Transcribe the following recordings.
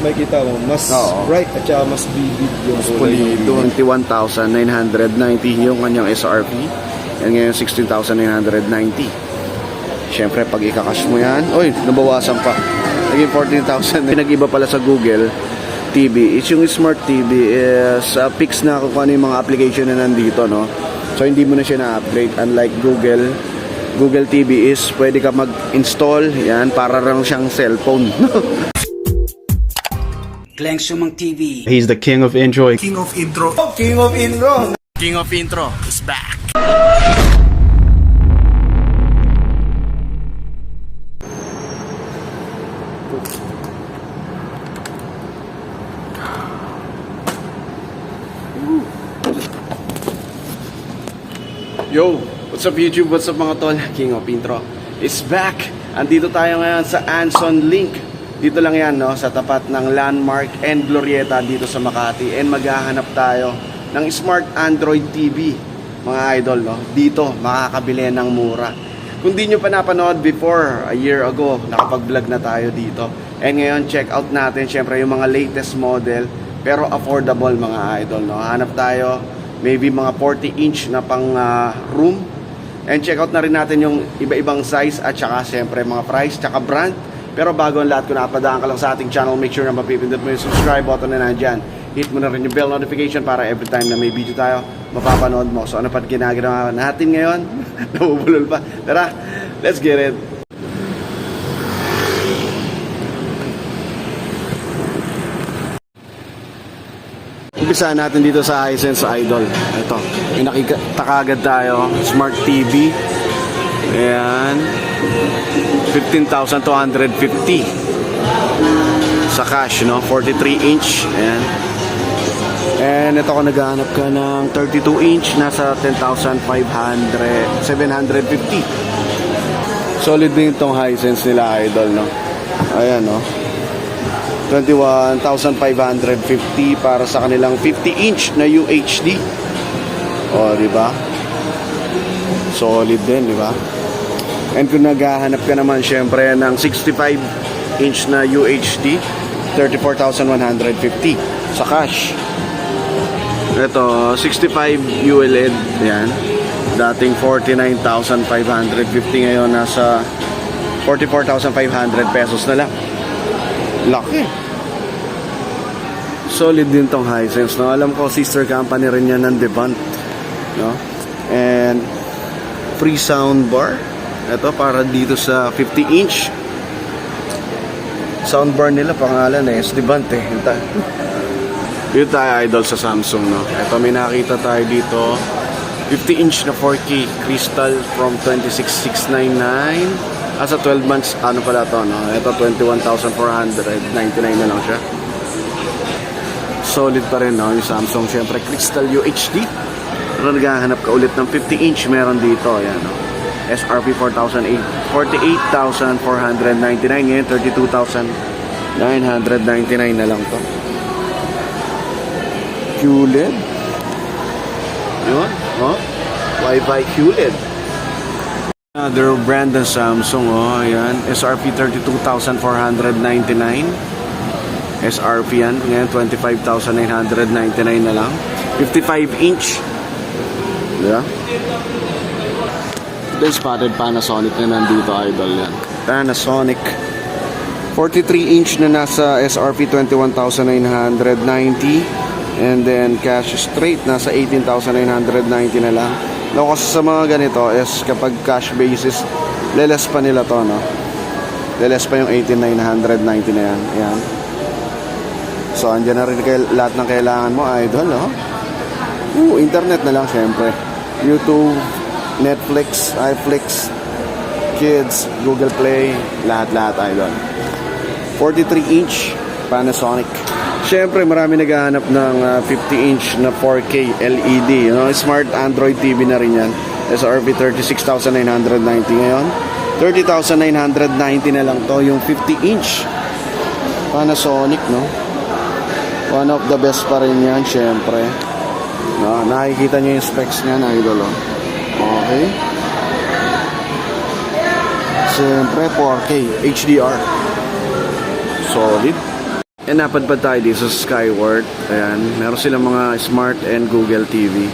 makikita mo, mas Oo. bright at saka mas vivid yung kulay ng video. 21,990 yung kanyang SRP. And ngayon, 16,990. Siyempre, pag ikakash mo yan, oy, nabawasan pa. Naging 14,000. Pinag-iba pala sa Google TV is yung Smart TV is uh, fix na kung ano yung mga application na nandito, no? So, hindi mo na siya na-upgrade. Unlike Google, Google TV is pwede ka mag-install, yan, para lang siyang cellphone. Glenn Sumang TV. He's the king of enjoy. King of Intro. King of Inro! King of Intro is back. Yo, what's up YouTube? What's up mga tol? King of Intro is back. Andito tayo ngayon sa Anson Link. Dito lang yan, no? Sa tapat ng Landmark and Glorieta dito sa Makati. And maghahanap tayo ng Smart Android TV. Mga idol, no? Dito, makakabili ng mura. Kung di nyo pa napanood before, a year ago, nakapag-vlog na tayo dito. And ngayon, check out natin, syempre, yung mga latest model, pero affordable, mga idol, no? Hanap tayo, maybe mga 40 inch na pang ah, room. And check out na rin natin yung iba-ibang size at saka syempre mga price, tsaka brand. Pero bago ang lahat, kung napadaan ka lang sa ating channel, make sure na mapipindot mo yung subscribe button na nandyan. Hit mo na rin yung bell notification para every time na may video tayo, mapapanood mo. So ano pa ginagawa natin ngayon? Nabubulol pa. Tara, let's get it. Umpisa natin dito sa Hisense Idol. Ito, may nakita kagad tayo. Smart TV. Ayan. 15,250. Sa cash, no? 43 inch. Ayan. And ito kung naghahanap ka ng 32 inch, nasa 10,500, 750. Solid din itong Hisense nila, Idol, no? Ayan, no? 21,550 para sa kanilang 50 inch na UHD. O, di ba? Solid din, di ba? And kung naghahanap ka naman syempre ng 65 inch na UHD, 34,150 sa cash. Ito, 65 ULED, yan. Dating 49,550 ngayon nasa 44,500 pesos na lang. Laki. Solid din tong Hisense, no? Alam ko, sister company rin yan ng Devant, no? And free sound bar. Ito, para dito sa 50 inch. Soundbar nila, pangalan eh, is Devant eh. Tayo. Idol sa Samsung, no? Ito, may nakita tayo dito. 50 inch na 4K crystal from 26,699 Asa 12 months, ano pala to, no? Ito, 21,499 na lang siya. Solid pa rin, no? Yung Samsung, syempre, Crystal UHD. Pero naghahanap ka ulit ng 50 inch, meron dito, ayan, no? SRP 4,800 48,499 ngayon 32,999 na lang to QLED yun oh Wi-Fi QLED Another brand ng Samsung, oh, ayan. SRP 32,499. SRP yan. Ngayon, 25,999 na lang. 55 inch. Yeah. Then spotted Panasonic na nandito, idol yan. Panasonic. 43 inch na nasa SRP 21,990. And then cash straight, nasa 18,990 na lang. No, kasi sa mga ganito is kapag cash basis, leles pa nila to, no? Leles pa yung 18,990 na yan. Ayan. So, andyan na rin kay, lahat ng kailangan mo, idol, no? Oo, internet na lang, syempre. YouTube, Netflix, iFlix, Kids, Google Play, lahat-lahat, idol. 43 inch Panasonic. Siyempre, marami naghahanap ng ah, 50 inch na 4K LED. You know, smart Android TV na rin yan. SRP 36,990 ngayon. 30,990 na lang to yung 50 inch Panasonic, no? One of the best pa rin yan, syempre. No, nakikita nyo yung specs niya na idol, oh. Okay. Siyempre, 4K HDR. Solid. And napadpad tayo dito sa Skyward. Ayan, meron silang mga Smart and Google TV.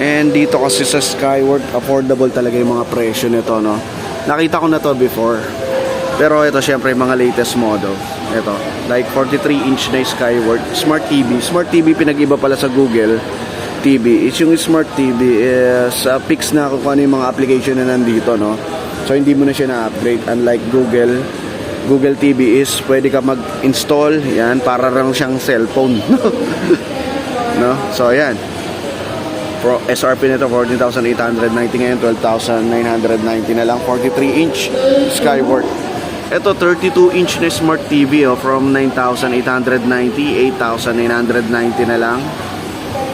And dito kasi sa Skyward, affordable talaga yung mga presyo nito, no? Nakita ko na to before. Pero ito syempre yung mga latest model. Ito, like 43 inch na Skyward Smart TV. Smart TV pinag-iba pala sa Google TV. Is yung Smart TV is uh, fix na kung ano yung mga application na nandito, no? So hindi mo na siya na-upgrade unlike Google. Google TV is pwede ka mag-install, yan, para lang siyang cellphone. no? So ayan. Pro SRP nito 14,890 ngayon 12,990 na lang 43 inch Skyward ito 32 inch na smart TV oh, from 9,890 8,990 na lang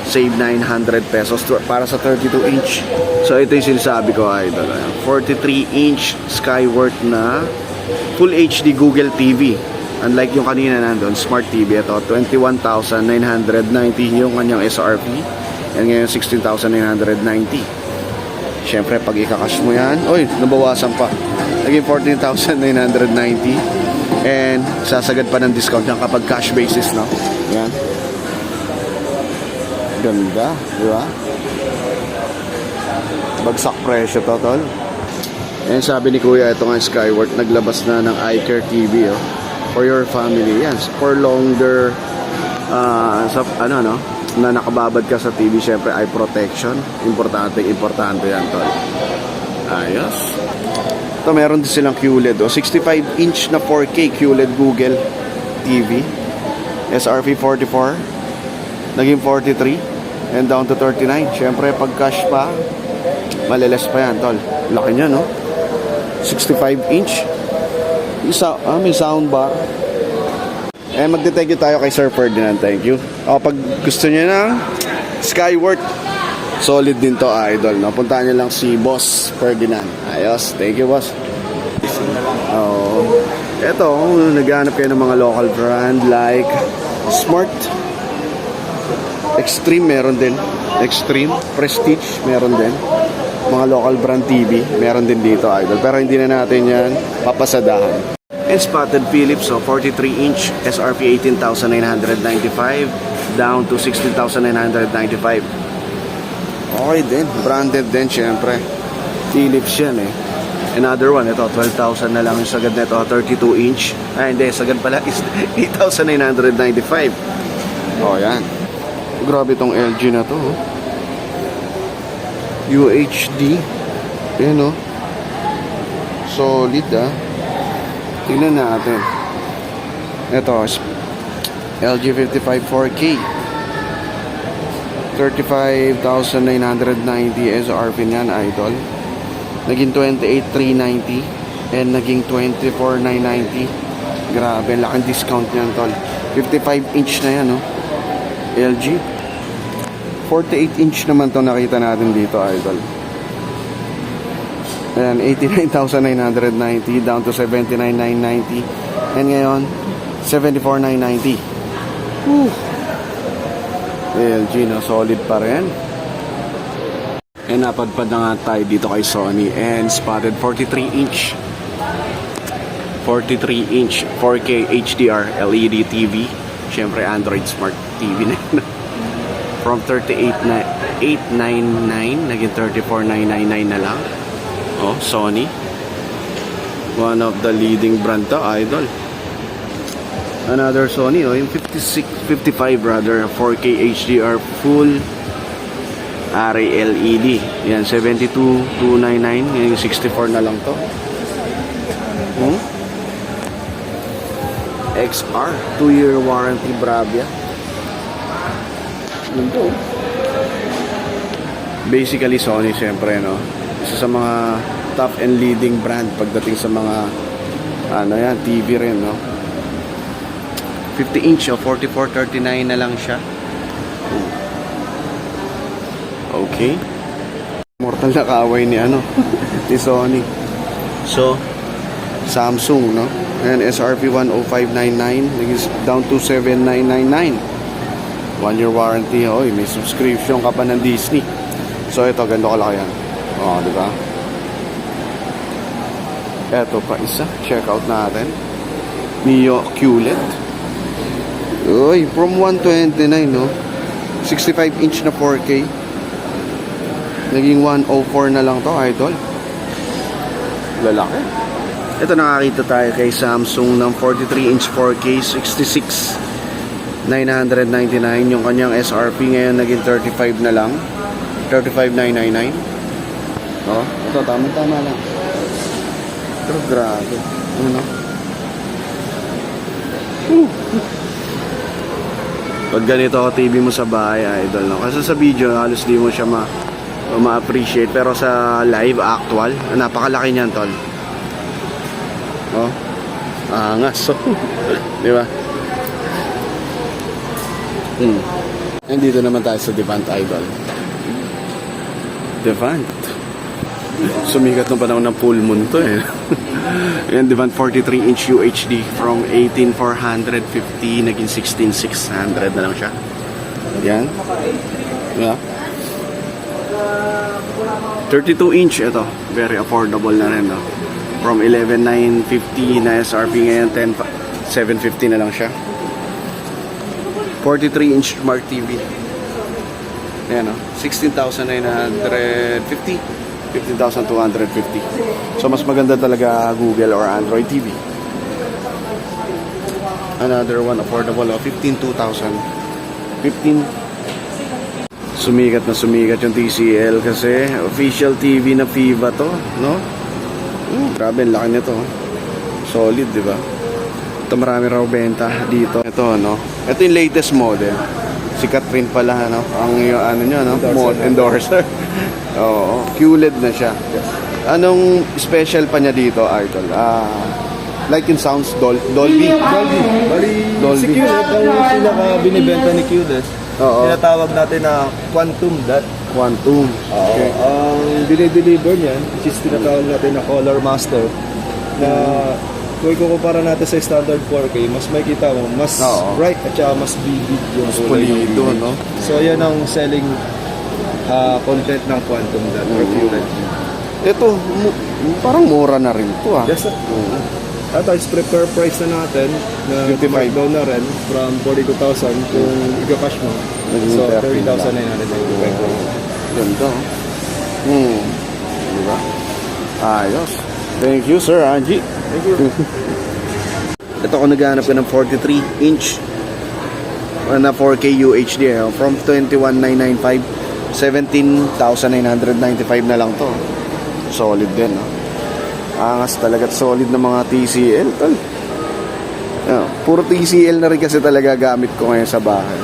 save 900 pesos para sa 32 inch so ito yung sinasabi ko idol ayan. 43 inch Skyward na full HD Google TV unlike yung kanina nandun smart TV ito 21,990 yung kanyang SRP and ngayon 16,990 Siyempre, pag ikakash mo yan, oy, nabawasan pa. Naging 14,990. And sasagad pa ng discount yan kapag cash basis, no? Yan. Ganda, di ba? Bagsak presyo to, tol. And sabi ni Kuya, ito nga Skyward, naglabas na ng iCare TV, oh. For your family, yan. For longer, ah, sa, ano, no? na nakababad ka sa TV, syempre eye protection. Importante, importante yan, tol. Ayos. Ito, meron din silang QLED. Oh. 65 inch na 4K QLED Google TV. SRP 44. Naging 43. And down to 39. Syempre, pag cash pa, maliles pa yan, tol. Laki niya, no? 65 inch. Isa, ah, may soundbar. Eh, magte-thank you tayo kay Sir Ferdinand. Thank you. O, pag gusto niyo ng Skyward, solid din to, idol. No? Puntahan niyo lang si Boss Ferdinand. Ayos. Thank you, Boss. Oo. Eto, naghanap kayo ng mga local brand like Smart, Extreme meron din. Extreme, Prestige meron din. Mga local brand TV meron din dito, idol. Pero hindi na natin yan papasadahan. And spotted Philips, so 43 inch, SRP 18,995 down to 16,995. Okay din, branded din syempre. Philips yan eh. Another one, ito, 12,000 na lang yung sagad nito, 32 inch. Ay, hindi, sagad pala is 8,995. Oh, yan. Grabe tong LG na to. oh. UHD. Yan, oh. Solid, ah. Tingnan natin. Ito, LG 55 4K. 35,990 SRP niyan, idol. Naging 28,390 and naging 24,990. Grabe, laking discount niyan, tol. 55 inch na yan, no? LG. 48 inch naman to nakita natin dito, idol. Ayan, 89,990 down to 79,990. And ngayon, 74,990. Whew. LG na solid pa rin. And napadpad na nga tayo dito kay Sony and spotted 43 inch 43 inch 4K HDR LED TV Siyempre Android Smart TV na yun. From 38 na 899 naging 34,999 na lang. Oh, Sony. One of the leading brand to, idol. Another Sony, oh, yung 56, 55 rather, 4K HDR full array LED. Yan, 72,299. Yan yung 64 na lang to. Hmm? XR, 2-year warranty Bravia. Yun. Basically, Sony, syempre, no? Isa sa mga top and leading brand pagdating sa mga ano yan, TV rin, no? 50 inch, oh, 4439 na lang siya. Okay. Mortal na kaaway ni ano, ni Sony. So, Samsung, no? Ayan, SRP 10599, naging down to 7999. One year warranty, oy, may subscription ka pa ng Disney. So, ito, ganda ko lang yan. Oo, di ba? Eto pa isa, check out natin. Mio QLED. Uy, from 129, no? 65 inch na 4K. Naging 104 na lang to, idol. Lalaki. Ito nakakita tayo kay Samsung ng 43 inch 4K 66 999 yung kanyang SRP ngayon naging 35 na lang. 35999 oh ito tama tama lang. Pero grabe. Ano Whew. pag ganito ako TV mo sa bahay idol no? Kasi sa video halos di mo siya ma ma-appreciate. Pero sa live actual napakalaki niyan tol. Oh angas. So di ba Hmm. Nandito naman tayo sa Devant Idol. Devant. Sumikat nung panahon ng full moon to eh. Ayan, Devant 43 inch UHD from 18,450 naging 16,600 na lang siya. Yan. Yeah. 32 inch ito. Very affordable na rin no. From 11,950 na SRP ngayon 10,750 na lang siya. 43 inch Smart TV. Ayan o, 16,950, 15,250. So mas maganda talaga Google or Android TV. Another one affordable o, 15,2,000. 15 Sumikat na sumikat yung TCL kasi official TV na FIVA to, no? Uh, grabe, ang laki nito. Solid, di ba? Ito marami raw benta dito. Ito, no? Ito yung latest model. Si Catherine pala, no? Ang yung ano nyo, no? Mod endorser. Oo. QLED na siya. Anong special pa niya dito, Idol? Ah, like yung sounds Dol Dolby. Dolby. Bali, Dolby. si QLED ang pinaka binibenta ni QLED. Oo. Tinatawag natin na quantum dot. Quantum. Okay. Ang dinideliver niyan, which is tinatawag natin na color master, na kung ikukumpara natin sa standard 4K, mas makikita mo, mas Oo. bright at saka mas vivid yung Mas kulay ng pulido, image. no? So, yan ang selling ah, content ng quantum dot or. QLED. Ito, mu- parang mura na rin to, ah. Yes, sir. At ang prepare price na natin na 55. markdown na rin from 42,000 kung i-cash mo. Naging So, 30 na 30,995. Ganda. oh. Hmm. Di ba? Ayos. Thank you, Sir Angie. Thank you. Ito ko naghanap ko ng 43 inch na 4K UHD eh, from 21,995 17,995 na lang to. Solid din no? angas talaga solid ng mga TCL tol. Yeah, puro TCL na rin kasi talaga gamit ko ngayon sa bahay.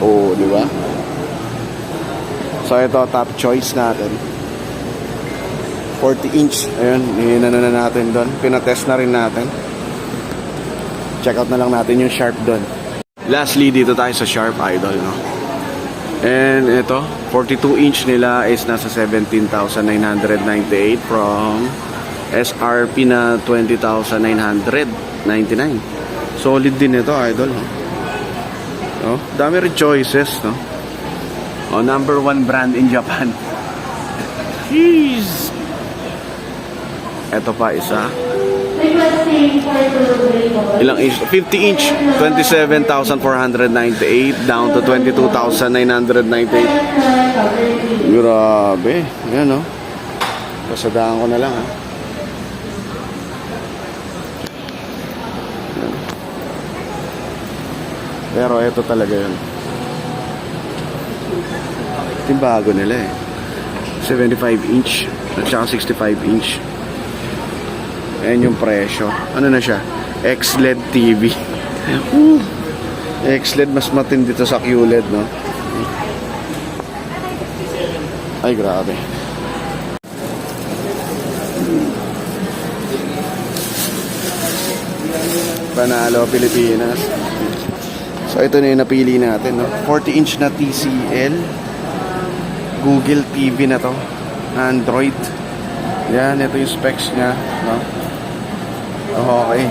Oo di ba? So ito top choice natin 40 inch. Ayun, hinana na natin doon. Pinatest na rin natin. Check out na lang natin yung Sharp doon. Lastly, dito tayo sa Sharp Idol, no? And ito, 42 inch nila is nasa 17,998 from SRP na 20,999. Solid din ito, Idol, no? Oh, dami rin choices, no? Oh, number one brand in Japan. Jeez! Ito pa isa. Ilang inch? 50 inch. 27,498 down to 22,998. Grabe. Yan no. Pasadaan ko na lang ha. Pero ito talaga yun. Ito yung bago nila eh. 75 inch at saka 65 inch. Ayan yung presyo. Ano na siya? XLED TV. Woo! XLED mas matindi to sa QLED, no? Ay, grabe. Panalo, Pilipinas. So, ito na yung napili natin, no? 40 inch na TCL. Google TV na to. Android. Yan, ito yung specs niya, no? Okay.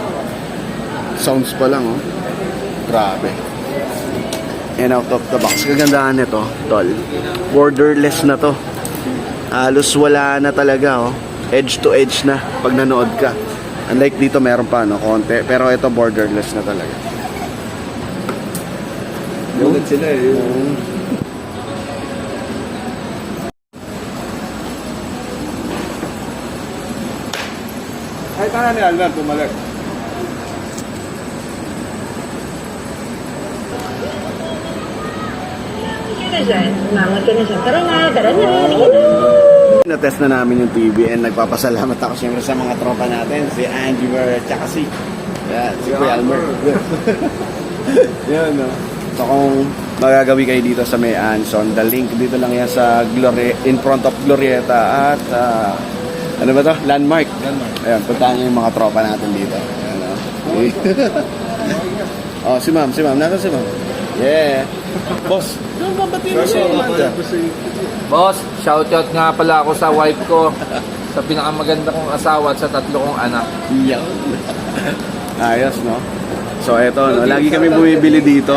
Sounds pa lang, oh. Grabe. And out of the box. Kagandahan nito, tol. Borderless na to. Halos wala na talaga, oh. Edge to edge na pag nanood ka. Unlike dito, meron pa, no? Konti. Pero ito, borderless na talaga. Yung sila, eh. Tara na. halika na. Na-test na namin yung TV and nagpapasalamat ako siyempre sa mga tropa natin, si Angie Ver at saka si, yeah, si Kuya Almer. Yan, no? So kung magagawi kayo dito sa May Anson, the link dito lang yan sa Glori in front of Glorieta at ah, ano ba to? Landmark. Landmark. Ayan, puntahan niyo yung mga tropa natin dito. Ayan, no? Okay. oh, si ma'am, si ma'am. Nasaan si ma'am? Yeah. Boss, doon babatiin mo si Amanda. Boss, shoutout nga pala ako sa wife ko, sa pinakamaganda kong asawa at sa tatlo kong anak. Yan. Ayos, no? So, eto, no? Lagi kami bumibili dito.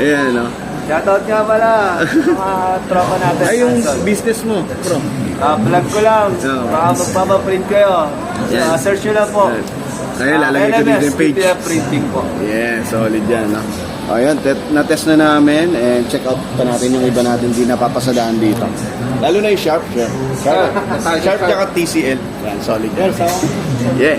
Ayan, no? Shoutout nga pala sa mga tropa natin. Ay, yung Anson. business mo, bro. Ah, vlog ko lang. Oo. Baka magpapaprint kayo. Yan. Ah, search nyo lang po. Kaya lalagay ko dito yung page. PTF printing po. Yeah, solid yan, no? O, yan, tet- na-test na namin and check out pa natin yung iba natin di napapasadaan dito. Lalo na yung Sharp, Sharp. Sharp, Ah, Sharp, tsaka TCL. Yan, solid yan. Yeah.